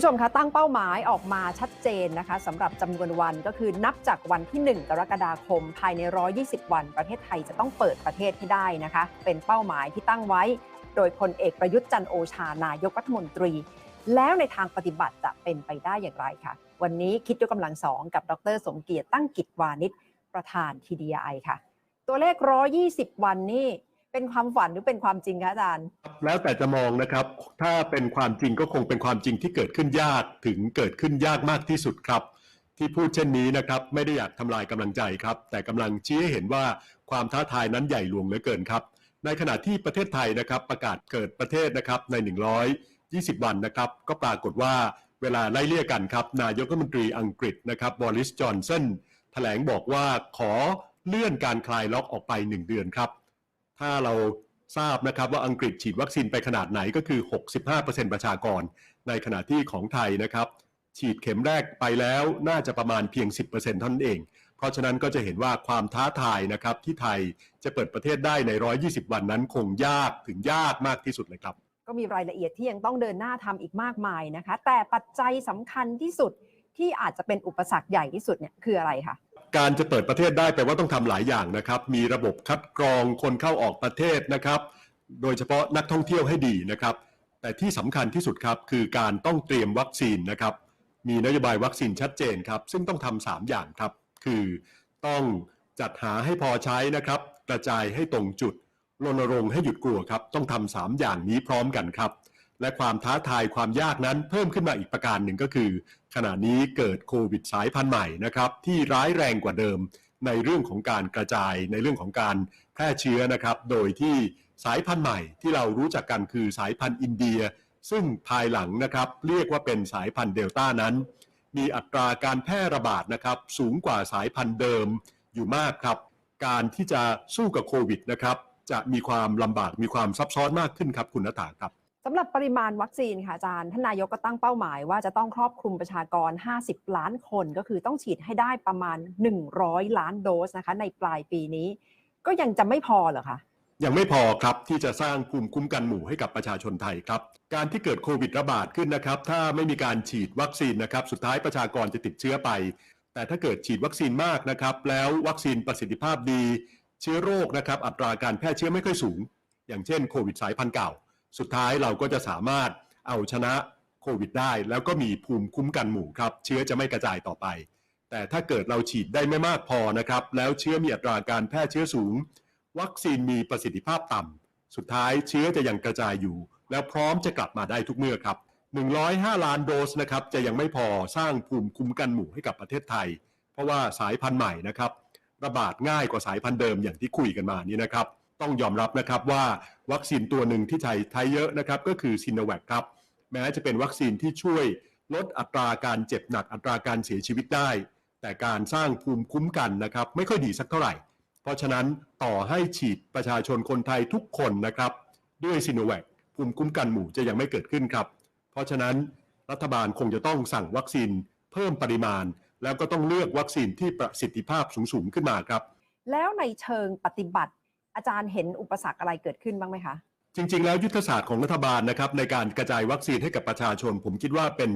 ผู้ชมคะตั้งเป้าหมายออกมาชัดเจนนะคะสำหรับจำนวนวันก็คือนับจากวันที่ 1 กรกฎาคม ภายใน 120 วัน ประเทศไทยจะต้องเปิดประเทศให้ได้นะคะ เป็นเป้าหมายที่ตั้งไว้ โดยพลเอกประยุทธ์จันโอชานายกรัฐมนตรี แล้วในทางปฏิบัติจะเป็นไปได้อย่างไรคะวันนี้คิดยกกำลังสองกับดร สมเกียรติตั้งกิจวานิชประธาน TDI ค่ะ ตัวเลข 120 วันนี่ เป็นความฝันหรือเป็นความจริงคะอาจารย์ แล้วแต่จะมองนะครับ ถ้าเป็นความจริงก็คงเป็นความจริงที่เกิดขึ้นยากถึงเกิดขึ้นยากมากที่สุดครับ ที่พูดเช่นนี้นะครับไม่ได้อยากทำลายกำลังใจครับ แต่กำลังชี้ให้เห็นว่าความท้าทายนั้นใหญ่หลวงเหลือเกินครับ ในขณะที่ประเทศไทยนะครับประกาศเกิดประเทศนะครับใน 120 วันนะครับก็ปรากฏว่าเวลาไล่เลี่ยกันครับนายกรัฐมนตรีอังกฤษนะครับบริสจอนสันแถลงบอกว่าขอเลื่อนการคลายล็อกออกไป 1 เดือนครับ ถ้าเราทราบนะครับว่าอังกฤษฉีดวัคซีนไปขนาดไหนก็คือ 65%ประชากร ในขณะที่ของไทยนะครับ ฉีดเข็มแรกไปแล้วน่าจะประมาณเพียง 10%เท่านั้นเอง เพราะฉะนั้นก็จะเห็นว่าความท้าทายนะครับที่ไทยจะเปิดประเทศได้ใน 120 วันนั้นคงยากถึงยากมากที่สุดเลยครับ ก็มีรายละเอียดที่ยังต้องเดินหน้าทำอีกมากมายนะคะ แต่ปัจจัยสำคัญที่สุดที่อาจจะเป็นอุปสรรคใหญ่ที่สุดเนี่ยคืออะไรคะ การจะเปิดประเทศได้แปลว่าต้องทำหลายอย่างนะครับ มีระบบคัดกรองคนเข้าออกประเทศนะครับ โดยเฉพาะนักท่องเที่ยวให้ดีนะครับ แต่ที่สำคัญที่สุดครับคือการต้องเตรียมวัคซีนนะครับ มีนโยบายวัคซีนชัดเจนครับ ซึ่งต้องทำสามอย่างครับ คือต้องจัดหาให้พอใช้นะครับ กระจายให้ตรงจุดรณรงค์ให้หยุดกลัวครับ ต้องทำสามอย่างนี้พร้อมกันครับ และความท้าทายความยากนั้นเพิ่มขึ้นมาอีกประการหนึ่งก็คือ ขณะนี้เกิดโควิดสายพันธุ์ใหม่นะครับที่ร้ายแรงกว่าเดิมในเรื่องของการกระจายในเรื่องของการแพร่เชื้อนะครับ โดยที่สายพันธุ์ใหม่ที่เรารู้จักกันคือสายพันธุ์อินเดีย ซึ่งภายหลังนะครับเรียกว่าเป็นสายพันธุ์เดลต้านั้น มีอัตราการแพร่ระบาดนะครับสูงกว่าสายพันธุ์เดิมอยู่มากครับ การที่จะสู้กับโควิดนะครับจะมีความลำบากมีความซับซ้อนมากขึ้นครับคุณนตาครับ สำหรับปริมาณวัคซีนค่ะอาจารย์ท่านนายกก็ตั้งเป้าหมายว่าจะต้องครอบคลุมประชากร 50 ล้านคนก็คือต้องฉีดให้ได้ประมาณ 100 ล้านโดสนะคะ ในปลายปีนี้ ก็ยังจะไม่พอเหรอคะยังไม่พอครับที่จะสร้างภูมิคุ้มกันหมู่ให้กับประชาชนไทยครับ การที่เกิดโควิดระบาดขึ้นนะครับ ถ้าไม่มีการฉีดวัคซีนนะครับ สุดท้ายประชากรจะติดเชื้อไป แต่ถ้าเกิดฉีดวัคซีนมากนะครับ แล้ววัคซีนประสิทธิภาพดี เชื้อโรคนะครับ อัตราการแพร่เชื้อไม่ค่อยสูง อย่างเช่นโควิดสายพันธุ์เก่า สุดท้ายเราก็จะสามารถเอาชนะโควิดได้ แล้วก็มีภูมิคุ้มกันหมู่ครับ เชื้อจะไม่กระจายต่อไป แต่ถ้าเกิดเราฉีดได้ไม่มากพอนะครับ แล้วเชื้อมีอัตราการแพร่เชื้อสูง วัคซีนมีประสิทธิภาพต่ำสุดท้ายเชื้อจะยังกระจายอยู่ แล้วพร้อมจะกลับมาได้ทุกเมื่อครับ 105 ล้านโดสนะครับจะยังไม่พอสร้างภูมิคุ้มกันหมู่ให้กับประเทศไทย เพราะว่าสายพันธุ์ใหม่นะครับระบาดง่ายกว่าสายพันธุ์เดิมอย่างที่คุยกันมานี้นะครับ ต้องยอมรับนะครับว่าวัคซีนตัวหนึ่งที่ไทยใช้เยอะนะครับก็คือซินโนแวคครับแม้จะเป็นวัคซีนที่ช่วยลดอัตราการเจ็บหนักอัตราการเสียชีวิตได้ แต่การสร้างภูมิคุ้มกันนะครับไม่ค่อยดีสักเท่าไหร่ เพราะฉะนั้นต่อให้ฉีดประชาชนคนไทยทุกคนนะครับด้วยซิโนแวคภูมิคุ้มกันหมู่จะยังไม่เกิดขึ้นครับ เพราะฉะนั้นรัฐบาลคงจะต้องสั่งวัคซีนเพิ่มปริมาณ แล้วก็ต้องเลือกวัคซีนที่ประสิทธิภาพสูงๆขึ้นมาครับ แล้วในเชิงปฏิบัติ อาจารย์เห็นอุปสรรคอะไรเกิดขึ้นบ้างไหมคะจริงๆ แล้วยุทธศาสตร์ของรัฐบาลนะครับในการกระจายวัคซีนให้กับประชาชน ผมคิดว่าเป็น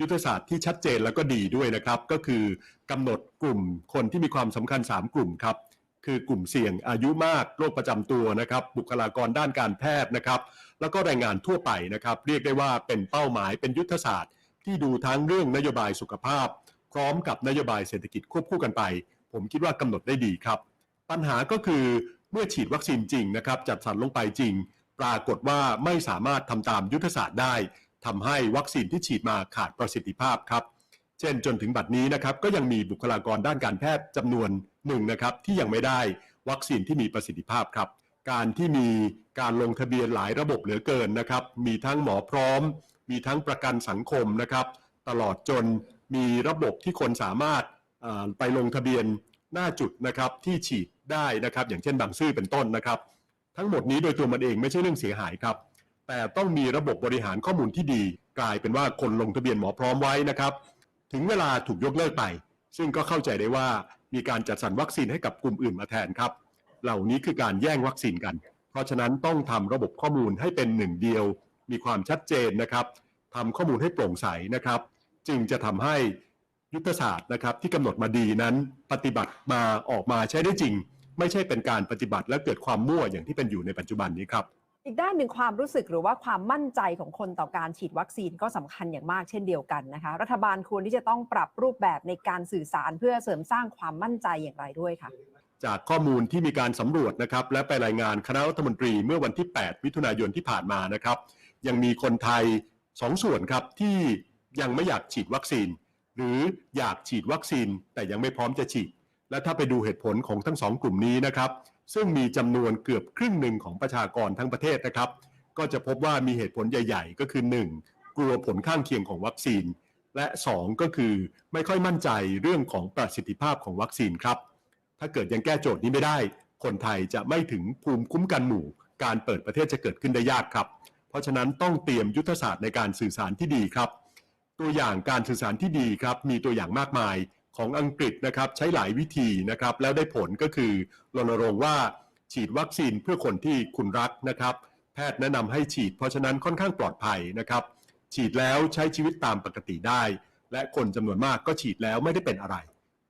ยุทธศาสตร์ที่ชัดเจนแล้วก็ดีด้วยนะครับ ก็คือกำหนดกลุ่มคนที่มีความสำคัญ 3 กลุ่มครับ คือกลุ่มเสี่ยงอายุมากโรคประจำตัวนะครับ บุคลากรด้านการแพทย์นะครับ แล้วก็แรงงานทั่วไปนะครับ เรียกได้ว่าเป็นเป้าหมายเป็นยุทธศาสตร์ ที่ดูทั้งเรื่องนโยบายสุขภาพ พร้อมกับนโยบายเศรษฐกิจควบคู่กันไป ผมคิดว่ากำหนดได้ดีครับ ปัญหาก็คือ เมื่อฉีดวัคซีนจริงนะครับ จัดสรรลงไปจริง ปรากฏว่าไม่สามารถทำตามยุทธศาสตร์ได้ทำให้วัคซีนที่ฉีดมาขาดประสิทธิภาพครับ เช่นจนถึงบัดนี้นะครับก็ยังมีบุคลากรด้านการแพทย์จำนวนหนึ่งนะครับที่ยังไม่ได้วัคซีนที่มีประสิทธิภาพครับ การที่มีการลงทะเบียนหลายระบบเหลือเกินนะครับ มีทั้งหมอพร้อม มีทั้งประกันสังคมนะครับ ตลอดจนมีระบบที่คนสามารถไปลงทะเบียน หน้าจุดนะครับที่ฉีดได้นะครับ อย่างเช่นบางซื่อเป็นต้นนะครับ ทั้งหมดนี้โดยตัวมันเองไม่ใช่เรื่องเสียหายครับ แต่ต้องมีระบบบริหารข้อมูลที่ดี กลายเป็นว่าคนลงทะเบียนหมอพร้อมไว้นะครับ ถึงเวลาถูกยกเลิกไป ซึ่งก็เข้าใจได้ว่ามีการจัดสรรวัคซีนให้กับกลุ่มอื่นมาแทนครับ เหล่านี้คือการแย่งวัคซีนกัน เพราะฉะนั้นต้องทำระบบข้อมูลให้เป็นหนึ่งเดียว มีความชัดเจนนะครับทำข้อมูลให้โปร่งใสนะครับ จึงจะทำให้ ยุทธศาสตร์นะครับที่กำหนดมาดีนั้นปฏิบัติมาออกมาใช้ได้จริง ไม่ใช่เป็นการปฏิบัติและเกิดความมั่วอย่างที่เป็นอยู่ในปัจจุบันนี้ครับอีกด้านหนึ่งความรู้สึกหรือว่าความมั่นใจของคนต่อการฉีดวัคซีนก็สำคัญอย่างมากเช่นเดียวกันนะคะ รัฐบาลควรที่จะต้องปรับรูปแบบในการสื่อสารเพื่อเสริมสร้างความมั่นใจอย่างไรด้วยค่ะ จากข้อมูลที่มีการสำรวจนะครับ และไปรายงานคณะรัฐมนตรีเมื่อวันที่ 8 มิถุนายนที่ผ่านมานะครับ ยังมีคนไทย 2 ส่วนครับที่ยังไม่อยากฉีดวัคซีน หรืออยากฉีดวัคซีนแต่ยังไม่พร้อมจะฉีด และถ้าไปดูเหตุผลของทั้งสองกลุ่มนี้นะครับ ซึ่งมีจำนวนเกือบครึ่งหนึ่งของประชากรทั้งประเทศนะครับ ก็จะพบว่ามีเหตุผลใหญ่ ๆ ก็คือ 1. กลัวผลข้างเคียงของวัคซีน และ 2 ก็คือไม่ค่อยมั่นใจเรื่องของประสิทธิภาพของวัคซีนครับ ถ้าเกิดยังแก้โจทย์นี้ไม่ได้ คนไทยจะไม่ถึงภูมิคุ้มกันหมู่ การเปิดประเทศจะเกิดขึ้นได้ยากครับ เพราะฉะนั้นต้องเตรียมยุทธศาสตร์ในการสื่อสารที่ดีครับ ตัวอย่างการสื่อสารที่ดีครับมีตัวอย่างมากมายของอังกฤษนะครับใช้หลายวิธีนะครับแล้วได้ผลก็คือรณรงค์ว่าฉีดวัคซีนเพื่อคนที่คุณรักนะครับ แพทย์แนะนำให้ฉีดเพราะฉะนั้นค่อนข้างปลอดภัยนะครับฉีดแล้วใช้ชีวิตตามปกติได้ และคนจำนวนมากก็ฉีดแล้วไม่ได้เป็นอะไร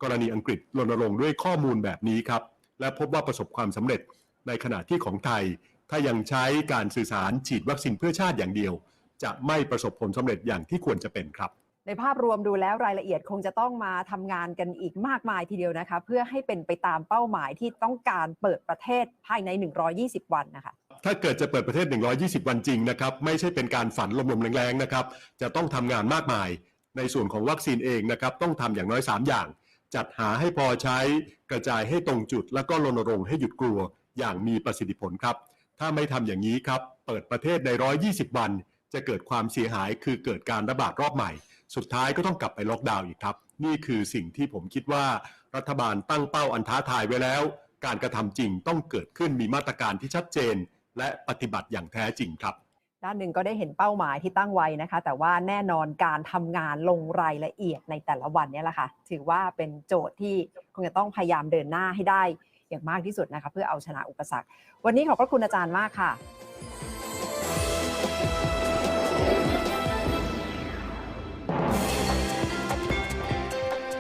กรณีอังกฤษรณรงค์ด้วยข้อมูลแบบนี้ครับและพบว่าประสบความสำเร็จในขณะที่ของไทย ถ้ายังใช้การสื่อสารฉีดวัคซีนเพื่อชาติอย่างเดียว จะไม่ประสบผลสำเร็จอย่างที่ควรจะเป็นครับ ในภาพรวมดูแล้วรายละเอียดคงจะต้องมาทำงานกันอีกมากมายทีเดียวนะคะ เพื่อให้เป็นไปตามเป้าหมายที่ต้องการเปิดประเทศภายใน 120 วันนะคะถ้าเกิดจะเปิดประเทศ 120 วันจริงนะครับไม่ใช่เป็นการฝันลมๆแรงๆนะครับจะต้องทำงานมากมาย ในส่วนของวัคซีนเองนะครับต้องทำอย่างน้อย 3 อย่าง จัดหาให้พอใช้กระจายให้ตรงจุด แล้วก็รณรงค์ให้หยุดกลัวอย่างมีประสิทธิผลครับ ถ้าไม่ทำอย่างนี้ครับเปิดประเทศใน 120 วัน จะเกิดความเสียหายคือเกิดการระบาดรอบใหม่ สุดท้ายก็ต้องกลับไปล็อกดาวน์อีกครับ นี่คือสิ่งที่ผมคิดว่ารัฐบาลตั้งเป้าอันท้าทายไว้แล้ว การกระทำจริงต้องเกิดขึ้นมีมาตรการที่ชัดเจน และปฏิบัติอย่างแท้จริงครับด้านหนึ่งก็ได้เห็นเป้าหมายที่ตั้งไว้นะคะ แต่ว่าแน่นอนการทำงานลงรายละเอียดในแต่ละวันเนี่ยแหละค่ะ ถือว่าเป็นโจทย์ที่คงจะต้องพยายามเดินหน้าให้ได้อย่างมากที่สุดนะคะ เพื่อเอาชนะอุปสรรค วันนี้ขอบพระคุณอาจารย์มากค่ะ